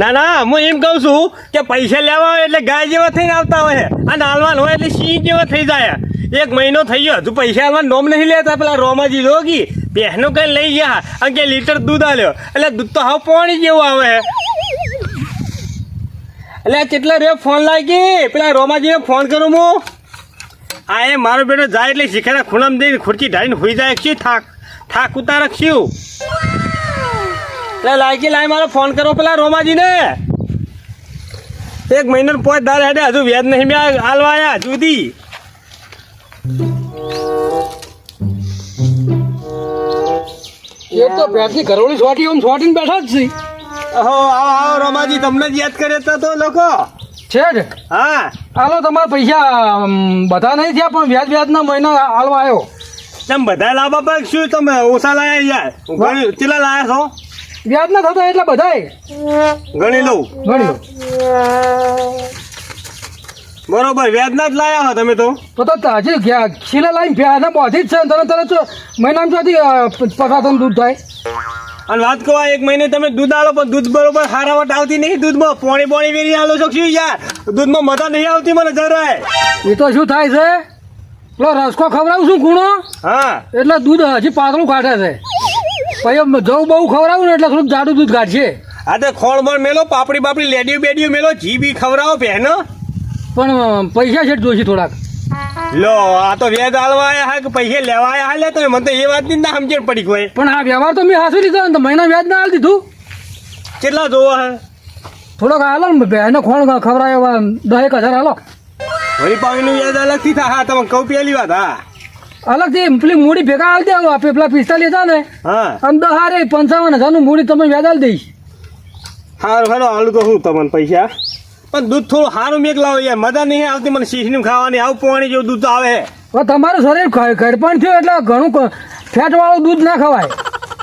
ના ના, હું એમ કહું છું કે પૈસા લેવા હોય એટલે ગાય જેવા થઈને આવતા હોય અને હાલવાન હોય એટલે સિંહ જેવા થઈ જાય એક મહિનો થઈ ગયો, હજુ પૈસા હાલવા નોમ નહીં લેતા, પેલા રોમાજી રોગી, બહેનો કઈ લઈ ગયા અને કે લીટર દૂધ આલ્યો. એટલે દૂધ તો હાવ પાણી જેવું આવે એટલે કેટલા રે ફોન લાગી? પેલા રોમાજીને ફોન કરું હું. આ એ મારો બેટો જાય એટલે શીખેલા ખૂણામાં જઈને ખુરચી ઢાળીને હોઈ જાય. શું થાક? થાક ઉતારક શું? એટલે લાગી લાઈ મારો ફોન કરો પેલા રોમાજીને. એક મહિનો પોચ દાર હેડે હજુ વ્યાજ નહીં મેં હાલવા જુદી. એ તો પેટની ઘરોળી છોટી આમ છોટીને બેઠા જ છે. ઓહો આવો આવો રોમાજી તમને જ યાદ કરે તો લોકો. છે જ? હા. હાલો તમારા પૈસા બધા નહીં થયા પણ વ્યાજ વ્યાજના મહિના હાલવા આવ્યો. તેમ બધા લાવવા પર શું? તમે ઓછા લાયા યાર. કેટલા લાયા છો? વ્યાજ ના થતા એટલે બધાય ગણી લઉં. ગણી લઉં બરોબર વ્યાજ ના જ લાયા હો તમે તો. તો તો હજી છીલે લાઈન વ્યાજના બોધી જ છે ને તરત તરત મહિનામાં ચોથી પસાર દૂધ થાય. અને વાત કહો એક મહિને તમે દૂધ આલો પણ દૂધ બરોબર હારાવટ આવતી નહીં દૂધમાં. પોણી પોણી વેરી આલો છો શું યાર? દૂધમાં મજા નહીં આવતી મને જરાય. એ તો શું થાય છે? પેલો રસકો ખવડાવું છું ગુણો હા. એટલે દૂધ હજી પાતળું કાઢે છે. પછી જવું બહુ ખવડાવું ને એટલે થોડુંક જાડું દૂધ કાઢશે આ તો ખોળ બળ મેલો પાપડી બાપડી લેડીઓ બેડીઓ મેલો જી બી ખવડાવો પહેનો પણ પૈસા છે જોઈશે થોડાક. લો આ તો વેદ આલવા આયા હા કે પૈસા લેવા આયા હા લે તમે? મને તો એ વાતની ના સમજણ પડી કોઈ. પણ આ વ્યવહાર તો મેં હાસુ લીધો ને તો મહિના વ્યાજ ના દીધું. કેટલા જોવો હે? થોડોક હાલો ને બેને ખોણ ખવડાય દસ એક હજાર હાલો વળી પાણીનું વ્યાજ અલગથી થાય. હા તમે કહું પેલી વાત હા. અલગથી પેલી મૂડી ભેગા આવી દેવો આપે પેલા પિસ્તાલીસ હતા ને હા. અને દહારે પંચાવન હજારનું મૂડી તમે વેદાલ દઈશ. સારું સારું આલુ તો શું તમને પૈસા. પણ દૂધ થોડું સારું મેક લાવો યાર. મજા નહીં આવતી. મને શીશની ખાવાની આવું પોણી જેવું દૂધ આવે તમારું શરીર ઘડપણ થયું એટલે ઘણું ફેટ વાળું દૂધ ના ખવાય.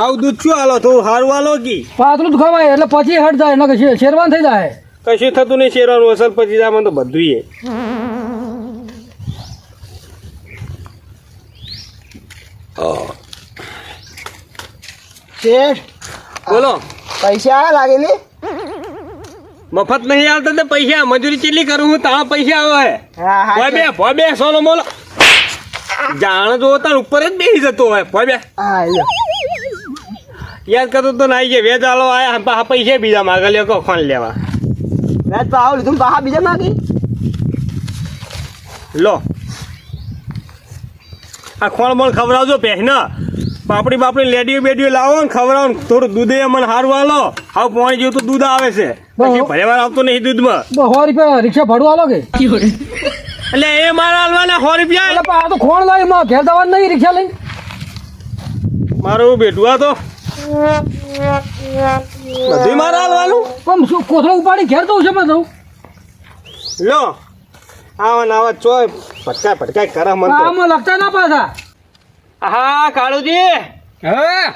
આવું દૂધ શું હાલો થોડું સારું હાલો કે? પાતળું જ ખવાય એટલે પછી હટ જાય એટલે શેરવાન થઈ જાય. કશું થતું નહીં શેરવાનું. અસર પછી જાય મને તો બધું શેઠ બોલો. પૈસા લાગે ને મફત નહીં આવતા તો પૈસા મજૂરી ચેલી કરું હું? તારા પૈસા આવે હા. હા ભોય બે ભોય બે સોનો મોલો જાણ જો તાર ઉપર જ બેસી જતો હોય. ભોય બે. યાદ કરતો તો નાઈ ગયા. વેજ આલો આયા પા પૈસા બીજા માગે. કો ફોન લેવા. તો આવ લીધું બહાર બીજા માગી? લો. આ ખોણ મોળ ખવડાવજો પહેના પાપડી બાપડી લેડીઓ બેડીઓ લાવો ને ખવડાવો ને થોડું દૂધે મને સારું આલો. આવું પાણી જેવું તો દૂધ આવે છે. પછી ભરેવાર આવતો નહીં દૂધમાં. સો રૂપિયા રિક્ષા ભાડું આલો કે? એટલે એ મારા હાલવાના સો રૂપિયા. એટલે આ તો ખોણ લાવી માં ઘેર દવા નહીં રિક્ષા લઈ મારું બેટું આ તો. બધું મારા હાલવાનું? પણ શું કોથળો ઉપાડી ઘેર દઉં છે મેં દઉં લો. આવા ને આવા ચોય ભટકાય ભટકાય કરે મન આમાં લગતા ના પાછા. હા કાળુજી. હા?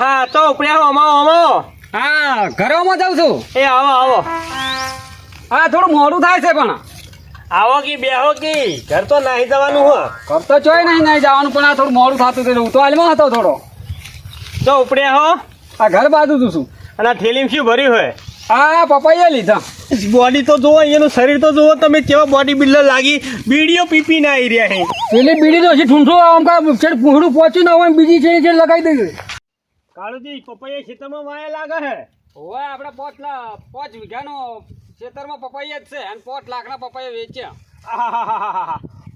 હા તો ઉપડ્યા અમા અમા હા ઘરોમાં જાઉં છું. એ આવો આવો. હા થોડું મોડું થાય છે પણ. આવો કી બેહો કી. ઘર તો નહીં જવાનું હો. ઘર તો ચોય નહીં નહીં જવાનું પણ આ થોડું મોડું થતું હતું હું તો હાલમાં હતો થોડો. તો ઉપડ્યા હો. આ ઘર બાજુ તું છું. અને આ થેલીમાં શું ભર્યું હોય? હા પપૈયા લીધા. બોડી તો જુઓ અહીંયાનું શરીર તો જુઓ તમે કેવા બોડી બિલ્ડર લાગી. બીડીઓ પીપી ના આવી રહ્યા છે. પેલી બીડી તો હજી ઠૂંઠો આમ કા છેડ પૂંછડું પહોંચ્યું ના હોય બીજી છે છે લગાવી દઈએ. કાળુજી પપૈયા ખેતરમાં વાયા લાગે હે ઓય આપણે પાંચ પાંચ વીઘાનો ખેતરમાં પપૈયા જ છે અને પાંચ લાખના પપૈયા વેચ્યા.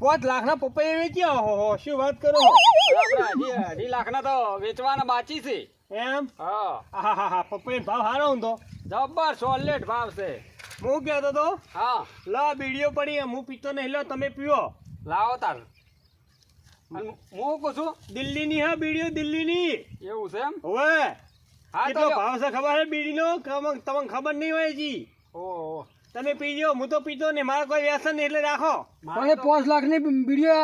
પાંચ લાખના પપૈયા વેચ્યા? હો હો શું વાત કરો? આપણે અઢી લાખના તો વેચવાના બાકી છે. એમ? હા. આહાહાહા. પપૈયાનો ભાવ સારો તો? જબ્બર સોલેટ ભાવ છે. હું કહેતો તો હા. લા બીડીઓ પડી હું પીતો નહીં લો તમે પીવો લાવો તાર. હું કહું છું? દિલ્હીની હા બીડીઓ દિલ્હીની. એવું છે એમ? હવે. હા તો ભાવ છે ખબર છે બીડીનો? કમ- તમને ખબર નહીં હોય જી ઓહો તમે પીજો હું તો પીતો નહીં મારે કોઈ વ્યસન નહીં એટલે રાખો. પણ પાંચ લાખની બીડી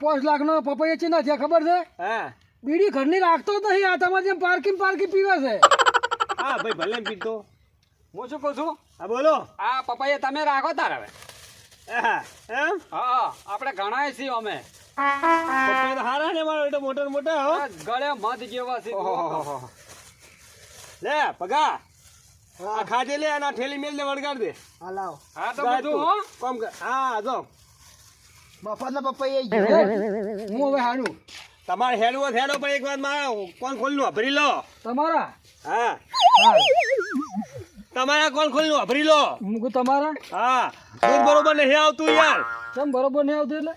પાંચ લાખનો પપૈયા છે ના ખબર છે? હા. બીડી ઘરની રાખતો જ નહીં આ તમારે જેમ પાર્કિંગ પાર્કિંગ પીવે છે. હા ભાઈ ભલે પીતો. હું શું કહું છું? હા બોલો. આ પપૈયા તમે રાખો તાર હવે. હા એમ? હા આપણે ઘણા છીએ અમે. હારા ને મારો એટલે મોટો ને મોટા હો. ગળે મધ જેવા છે. લે પગા આ ખાજે લે અને થેલી મેલ દે વળગાડ દે. હા લાવ. હા તો બધું હો. કોમ કર. હા જો. મફતના ગયો. હું હવે હાડું તમારે હેડવો હેડો પણ એક વાર મારા કોણ ખોલનું? ભરી લો. તમારા? હા. તમારા કોલ ખોલનું વાપરી લો? હું તમારા? હા. દૂધ બરોબર નહીં આવતું યાર. કેમ બરોબર નહીં આવતું એટલે?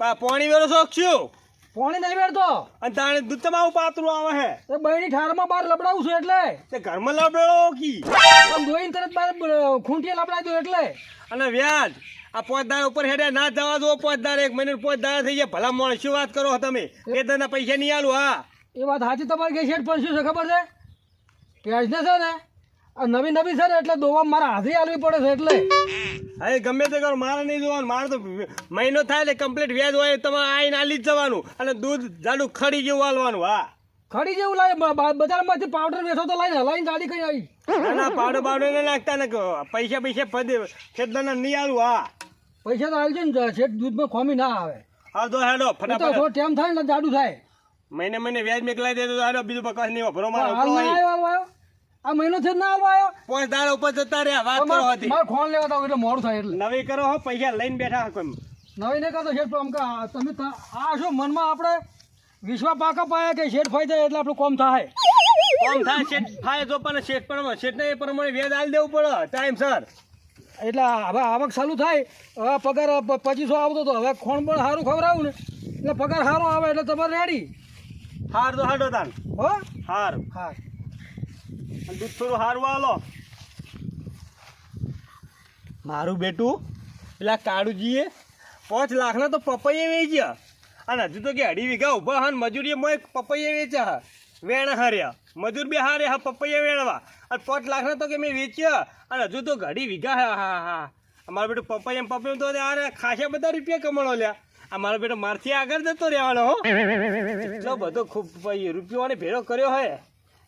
પા પાણી વેરો શોખ છું. પાણી નહીં વેરતો? અને તાણે દૂધ તમારું પાતળું આવે હે. એ બહેની ઠારમાં બહાર લબડાવું છું એટલે. તે ઘરમાં લબડાવો કી. આમ ધોઈને તરત બહાર ખૂંટીએ લબડાવી દો એટલે. અને વ્યાજ આ પાંચ દાડા ઉપર હેડે ના જવા દો પાંચ દાડા એક મહિને પાંચ દાડા થઈ ગયા. ભલા માણસ શું વાત કરો તમે? એ તને પૈસા નહીં આલું હા. એ વાત સાચી તમારી કઈ શેઠ પણ શું છે ખબર છે? વ્યાજને છે ને? નવી નવી છે ને એટલે દોવા મારા હાથે આલવી પડે છે એટલે. અરે ગમે તે કરો મારે નહીં જોવાનું. મારે તો મહિનો થાય એટલે કમ્પ્લીટ વ્યાજ હોય તમારે આઈને આલી જ જવાનું. અને દૂધ જાડું ખડી જેવું આલવાનું હા. ખડી જેવું બ- બજારમાંથી પાવડર વેચો તો લાઈને હલાઈને ગાડી કઈ આવી. ના, પાવડર પાવડર નહીં નાખતા ને પૈસા પૈસા ફદે ખેતરના નહીં આલું હા. પૈસા તો આલજો ને શેઠ દૂધમાં ખોમી ના આવે. હા તો હેડો ફટાફટ. થોડો ટાઈમ થાય ને જાડું થાય. મહિને મહિને વ્યાજ મેકલાઈ દે તો બીજું બકવાસ નહીં ભરો મારો આવ્યો આવ્યો. આ મહિનો છે ના હાલ આવ્યો પાંચ દાડા ઉપર જતા રહ્યા વાત કરો હતી. મારે ખોણ લેવા તો એટલે મોડું થાય એટલે. નવી કરો હો પૈસા લઈને બેઠા કોઈ. નવી નહીં કરતો શેઠ આમ કે તમે આ શું મનમાં આપણે વિશ્વા પાકા પાયા કે શેઠ ફાઈ જાય એટલે આપણું કોમ થાય? કોમ થાય શેઠ ફાય તો પણ શેઠ પણ શેઠને એ પ્રમાણે વ્યાજ આલી દેવું પડે ટાઈમ સર. એટલે હવે આવક ચાલુ થાય હવે પગાર પચીસો આવતો તો હવે ખોણ પણ સારું ખવડાવું ને. એટલે પગાર સારો આવે એટલે તમારે રેડી હાર તો હાડો તાન હો? હાર. હા અને દૂધ થોડું સારું આલો. મારું બેટું, પેલા કાળુજીએ પાંચ લાખના તો પપૈયે વેચ્યા. અને હજુ તો કે અઢી વીઘા ઊભા હા મજૂરીએ મોય પપૈયે વેચ્યા વેણ હાર્યા. મજૂર બી હારે હા પપૈયે વેણવા. અને પાંચ લાખના તો કે મેં વેચ્યા. અને હજુ તો અઢી વીઘા હા હા હા અમારો બેટો પપૈયા પપૈયા તો અરે ખાસા બધા રૂપિયા કમાણો લ્યા. આ મારો બેટો મારથી આગળ જતો રહેવાનો હો. એટલો બધો ખૂબ રૂપિયો ભેળો કર્યો હોય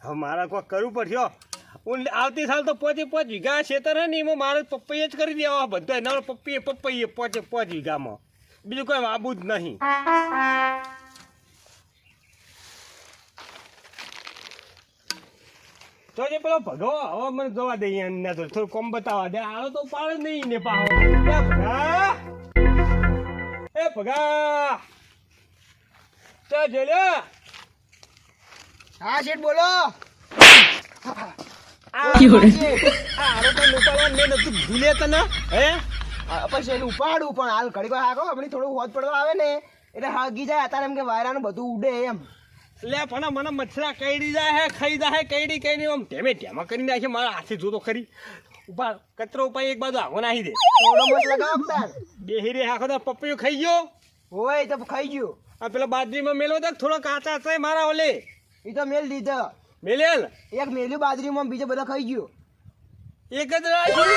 હવે મારે કોઈ કરવું પડશે, હું. આવતી સાલ તો પોચે પોચ વીઘા ખેતર હે ને એમાં મારે પપૈયા જ કરી દેવા બધા. એના પપૈયે પપૈયે પોચે પોચ વીઘામાં. બીજું કોઈ આબુ જ નહીં. તો જે પેલો ભગવો હવે મને જોવા દે અહીંયા થોડું કોમ બતાવવા દે. આનો તો પાડે નહીં ને એ ભગા! એ ભગા! ચા જેલ્યા હા શેઠ બોલો. ઉપાડું પણ હાલ ઘડી હાકો થોડું હોત પડવા આવે ને એટલે હાગી જાય અત્યારે એમ કે વાયરાનું બધું ઉડે એમ. લે પણ મને મચ્છરા કઈડી જાય હે ખાઈ જાય હે કઈડી કઈડી આમ ઢેમે ઢેમા કરી નાખે મારા હાથે જોતો ખરી. ઊભા કચરો ઉપાય એક બાજુ આગો નાખી દે. થોડો મત લગાવ તાર. બેહી રે આખો તો પપૈયો ખાઈ ગયો? હોય તો ખાઈ ગયો. આ પેલા બાજરીમાં મેલો તો થોડો કાચા છે મારા ઓલે. એ તો મેલ દીધો મેલેલ? એક મેલ્યું બાજરીમાં બીજો બધો ખાઈ ગયું. એક જ રાખ્યું?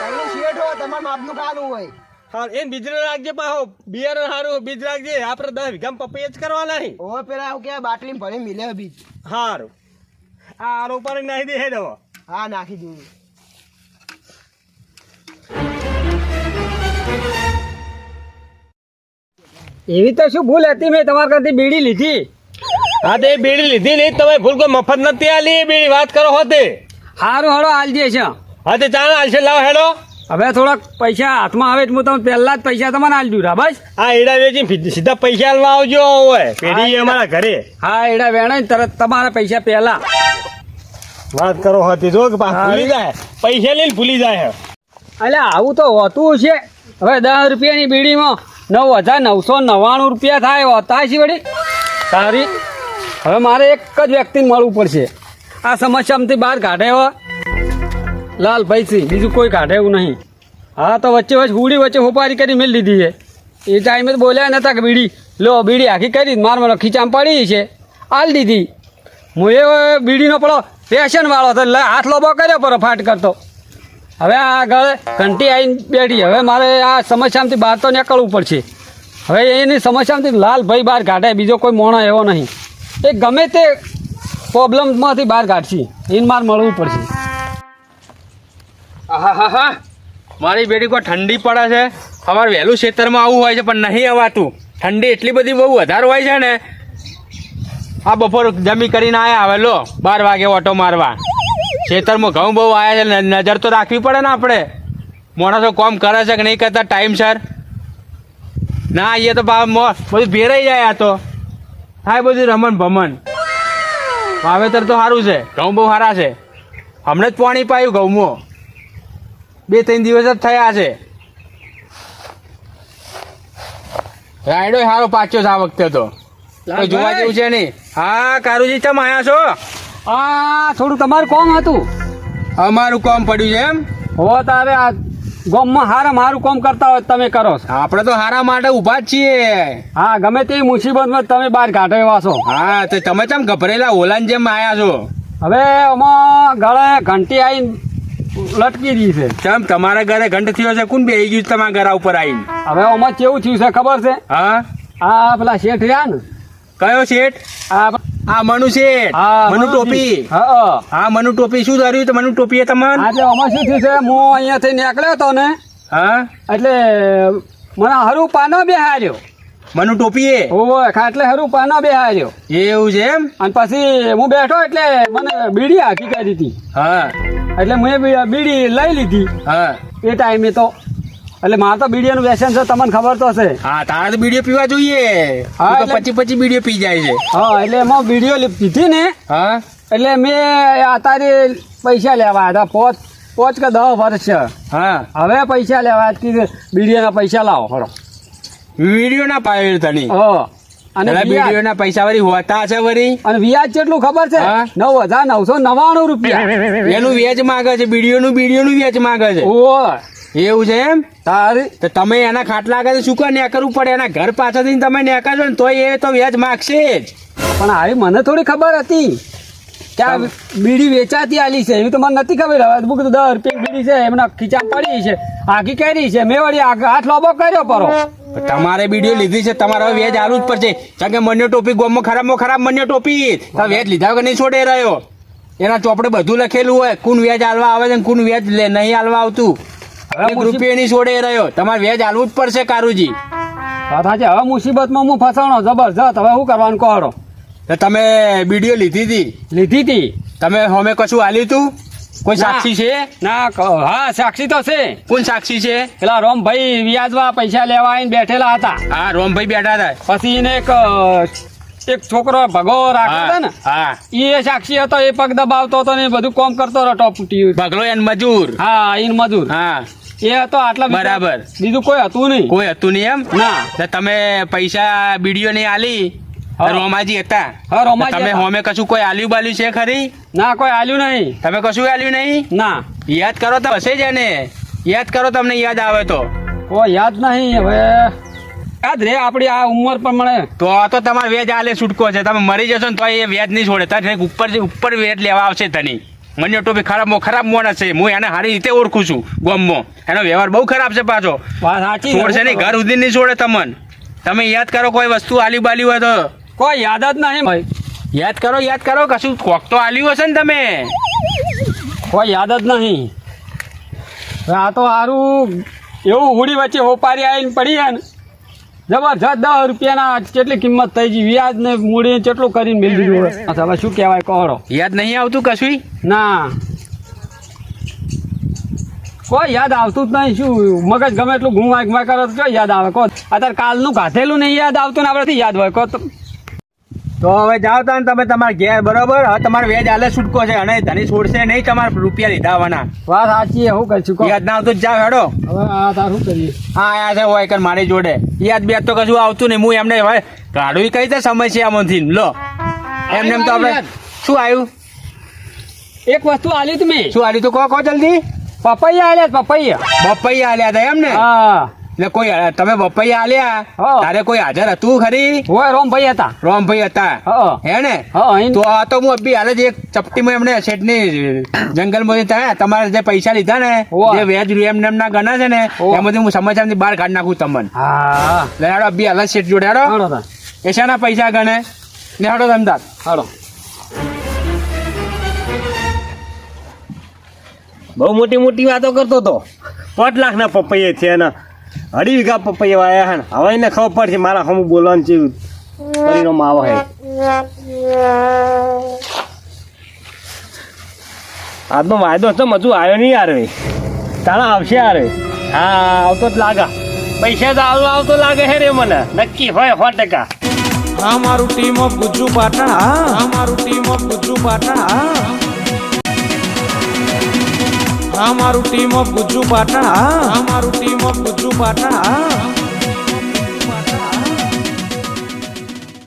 તમે શેઠ હોય તમારા માપનું કાનું હોય. હા એ બીજરે રાખજે પાહો. બિયર હારું બીજ રાખજે. આપણે દસ વીઘામાં પપૈયા જ કરવાના નહીં. ઓ પેલા આવું કે બાટલી ભરી મિલે બીજ. હારું. આ આરો પર નાખી દે હે દવા. હા નાખી દઉં. એવી તો શું ભૂલ હતી મેં તમારા કરતી બીડી લીધી? હા તે બીડી લીધી નહીં તમે ભૂલ કોઈ મફત નથી આલી બીડી વાત કરો હોતે. સારું હળો આલજે છે. હા તે ચાલો હાલશે લાવ હેડો. હવે થોડાક પૈસા હાથમાં આવે હું તમને પહેલા જ પૈસા તમને આલ રા બસ? આ એડા વેચી સીધા પૈસા આલવા આવજો હોય પેઢી અમારા ઘરે. હા એડા વેણે ને તરત તમારા પૈસા પહેલા. વાત કરો હતી જો કે ભૂલી જાય. પૈસા લઈને ભૂલી જાય એટલે આવું તો હોતું છે હવે દસ રૂપિયાની બીડીમાં નવ હજાર નવસો નવ્વાણું રૂપિયા થાય હોતા છે વળી? તારી હવે મારે એક જ વ્યક્તિને મળવું પડશે. આ સમસ્યામાંથી બહાર કાઢે હો. લાલભાઈ સિંહ બીજું કોઈ કાઢે એવું નહીં. હા, તો વચ્ચે વચ્ચે હુડી વચ્ચે હોપારી કરી મેળ દીધી છે. એ ટાઈમે બોલ્યા નતા કે બીડી, લો, બીડી આખી કરી, માર મારો ખીચામ પડી છે. આલ દીધી. હું એ બીડીનો પડો પેશનવાળો હતો એટલે હાથ લોબો કર્યો પર ફાટ કરતો. હવે આ આગળ ઘંટી આવીને બેઠી. હવે મારે આ સમસ્યામાંથી બહાર તો નીકળવું પડશે. હવે એની સમસ્યામાંથી લાલભાઈ બહાર કાઢે, બીજો કોઈ મોણો એવો નહીં. એ ગમે તે પ્રોબ્લેમમાંથી બહાર કાઢશે. એને મારે મળવું પડશે. મારી બેટી કોઈ ઠંડી પડે છે? અમારે વહેલું ખેતરમાં આવું હોય છે, પણ નહીં અવાતું. ઠંડી એટલી બધી બહુ વધારે હોય છે ને. આ બપોર જમી કરીને આવ્યા હવે, લો, બાર વાગે ઓટો મારવા. ખેતરમાં ઘઉં બહુ આવ્યા છે નજર તો રાખવી પડે ને આપણે. માણસો કોમ કરે છે કે નહીં કરતા? ટાઈમ સર ના આવીએ તો બા બધું ભેરાઈ જાય આ તો. હા બધું રમણ ભમણ. વાવેતર તો સારું છે. ઘઉં બહુ સારા છે. હમણાં જ પાણી પાયું ઘઉંમાં. બે ત્રણ દિવસ જ થયા છે. રાયડો સારો પાછો છે આ વખતે તો. જોવા જેવું છે નહીં. હા કારુજી તમે આયા છો? આ થોડું તમારું કોમ હતું. અમારું કોમ પડ્યું છે એમ? હો તારે આ ગામમાં હારા મારું કામ કરતા હોય તમે કરો આપણે તો હારા માટે ઊભા જ છીએ. હા ગમે તે મુસીબતમાં તમે બહાર કાઢો એવા છો. હા તો તમે ચમ ગભરેલા ઓલાન જેમ આયા છો? હવે આમાં ગળે ઘંટી આવીને લટકી રહી છે. ચમ તમારા ઘરે ઘંટ થયો છે? કોણ બેહી ગયું તમારા ઘર ઉપર આવીને હવે આમાં કેવું થયું છે ખબર છે? હા? આ પેલા શેઠ રહ્યા ને. કયો શેઠ? આ આ મનુ શેઠ હા, મનુ. ટોપી. હા હા. મનુ ટોપી શું કર્યું મનુ મનુ ટોપીએ તમને એટલે આમાં શું થયું છે? હું અહીંયાથી નીકળ્યો હતો ને હા? એટલે મને હરું પાનો બેહાર્યો. મનુ ટોપીએ ઓય ખાટલે હરું પાનો બેહાર્યો. એવું છે એમ? અને પછી હું બેઠો એટલે મને બીડી હાકી કરી હતી. હા. એટલે મેં બી- બીડી લઈ લીધી. હા. એ ટાઈમે તો એટલે મારે તો બીડીનું વ્યસન છે તમને ખબર તો હશે. હા તારા તો બીડીઓ પીવા જોઈએ. હા, પછી એટલે- પચી બીડીઓ પી જાય છે. હા એટલે એમાં બીડીઓ પીધી ને હા? એટલે મેં અત્યારે પૈસા લેવા હતા પોચ પોચ કે દસ વર્ષ છે. હા. હવે પૈસા લેવા કીધું બીડીઓના પૈસા લાવો. વીડિયો ના પાયો તને. હા. અને ના પૈસા વળી હોતા છે વળી? અને વ્યાજ કેટલું ખબર છે? નવ હજાર નવસો નવ્વાણું રૂપિયા. એનું વ્યાજ માંગે છે બીડીઓ નું બીડીઓ નું વેચ માંગે છે. ઓય. એવું છે એમ? તારે તો તમે એના ખાટલા આગળ શું કર કરવું પડે? એના ઘર પાછળથી તમે ન્યા કરશો ને તો એ તો વ્યાજ માગશે જ. પણ આવી મને થોડી ખબર હતી કે આ બીડી વેચાતી આલી છે. એવી તો મને નથી ખબર. હવે હું દસ રૂપિયા બીડી છે એમના ખીચા પડી છે આખી કરી છે. મેં વળી હાથ લોબો કર્યો પરો. તમારે બીડીઓ લીધી છે તમારે વ્યાજ આલું જ પડશે. કારણ કે મન્યો ટોપી ગોમમાં ખરાબમાં ખરાબ મન્યો ટોપી. વેજ લીધા વગર નહીં છોડે રહ્યો. એના ચોપડે બધું લખેલું હોય. કુન વ્યાજ આલવા આવે છે ને વેજ નહીં આલવા આવતું. એક રૂપિયા છોડે રહ્યો. તમારે વેજ આલવું જ પડશે કારુજી. વાત છે હવે મુસીબતમાં હું ફસાણો જબરજસ્ત. હવે શું કરવાનું કહો તો તમે બીડીઓ લીધી હતી? લીધી હતી. તમે હમે કશું આલ્યું તું? કોઈ સાક્ષી છે? ના હા સાક્ષી તો છે. કોણ સાક્ષી છે? પેલા રોમભાઈ વ્યાજમાં પૈસા લેવા આવીને બેઠેલા હતા. હા રોમભાઈ બેઠા હતા. પછી એને એક એક છોકરો ભગો રાખ્યો હતો ને હા. એ સાક્ષી હતો એ પગ દબાવતો હતો ને બધું કોમ કરતો હતો ટોપ ભગલો એન મજૂર. હા એન મજૂર. હા. એ હતો આટલા બરાબર. બીજું કોઈ હતું નહીં. કોઈ હતું નહીં એમ? ના. તમે પૈસા બીડીઓ ની આલી. રોમાજી હતા. હા, રોમાજી તમે હોમે કશું કોઈ આલ્યું બાલ્યું છે ખરી? ના કોઈ આલ્યું નહીં. તમે કશું આલ્યું નહીં? ના. યાદ કરો તો હશે જ એને. યાદ કરો તમને યાદ આવે તો. ઓ યાદ નહીં હવે. યાદ રે આપણી આ ઉંમર પ્રમાણે. તો આ તો તમારે વેજ આલે છૂટકો છે. તમે મરી જશો ને તો એ વેજ નહીં છોડે. તને ઉપર ઉપર વેજ લેવા આવશે તની મને ટોપી ખરાબ ખરાબ મોણ છે. હું એને સારી રીતે ઓળખું છું ગોમમાં. એનો વ્યવહાર બહુ ખરાબ છે પાછો. છોડશે નહીં ઘર સુધી નહીં છોડે તમને. તમે યાદ કરો કોઈ વસ્તુ આલી બાલી હોય તો. કોઈ યાદ જ નહીં ભાઈ. યાદ કરો યાદ કરો કશું કોક તો આલ્યું હશે ને તમે. કોઈ યાદ જ નહીં. આ તો સારું એવું હુડી વચ્ચે હોપારી આવીને પડી જાય ને જબરજસ્ત દસ રૂપિયાના કેટલી કિંમત થઈ ગઈ? વ્યાજ ને મૂડી કેટલું કરીને મેળવી દીધું હોય? હવે શું કહેવાય? કહો. યાદ નહીં આવતું કશું? ના. કોઈ યાદ આવતું જ નહીં. શું મગજ ગમે એટલું ઘુમાય ઘુમાય કરો તો યાદ આવે? કહો. અત્યારે કાલનું ગાધેલું નહીં યાદ આવતું ને આપણે યાદ હોય. કહો તો હવે જાઓ તા ને તમે તમારા ઘેર બરોબર? હવે તમારે વેજ આલે છૂટકો છે અને ધની છોડશે નહીં તમારે રૂપિયા લીધા આવવાના વાત સાચી હું કરીશું યાદ ના આવતું જ જાઓ હેડો. હવે આ તાર શું કરીએ? હા આયા છે હોય કર મારી જોડે. યાદ બે તો કશું આવતું નહીં. હું એમને હવે કાઢવી કઈ રીતે સમસ્યામાંથી લો. એમને એમ તો આપણે શું આવ્યું? એક વસ્તુ આલી તું મેં. શું આવ્યું તું? કહો કહો જલ્દી. પપૈયા આલ્યા પપૈયા. પપૈયા આલ્યા હતા એમ ને હા. એટલે કોઈ તમે બપૈયા આલ્યા તારે કોઈ હાજર હતું ખરી? હોય રોમભાઈ હતા. રોમભાઈ હતા. હે ને? તો આ તો હું અભી હાલે જ એક ચપટીમાં એમને શેઠની જંગલમાંથી થાય તમારે જે પૈસા લીધા ને જે વ્યાજ એમ નેમ ના ગણા છે ને. એમાંથી હું સમાચારની બહાર કાઢી નાખું તમને. હેડો અભી હાલે શેઠ જોડે હાડો એ શાના પૈસા ગણે? ને હાડો ધંધા હાલો. બહુ મોટી મોટી વાતો કરતો તો. પાંચ લાખના પપૈયા છે ને અઢી વીઘા પપૈયા વાયા હે હવે એને ખબર પડશે મારા હમ બોલવાનું છે પરિણામ આવે હે. આજનો વાયદો તો મજુ આવ્યો નહીં યાર હવે. તાણા આવશે યાર હા, આવતો જ લાગે. પૈસા તો આવતો આવતો લાગે હે રે મને. નક્કી હોય સો ટકા. મારું ટીમ ઓફ ગુજ્જુ પાટણ. અમારું મારું ટીમ ઓફ ગુજ્જુ પાટણ. આ મારું ટીમ ઓફ ગુજ્જુ પાટણ. આ મારું ટીમ ઓફ ગુજ્જુ પાટણ. આ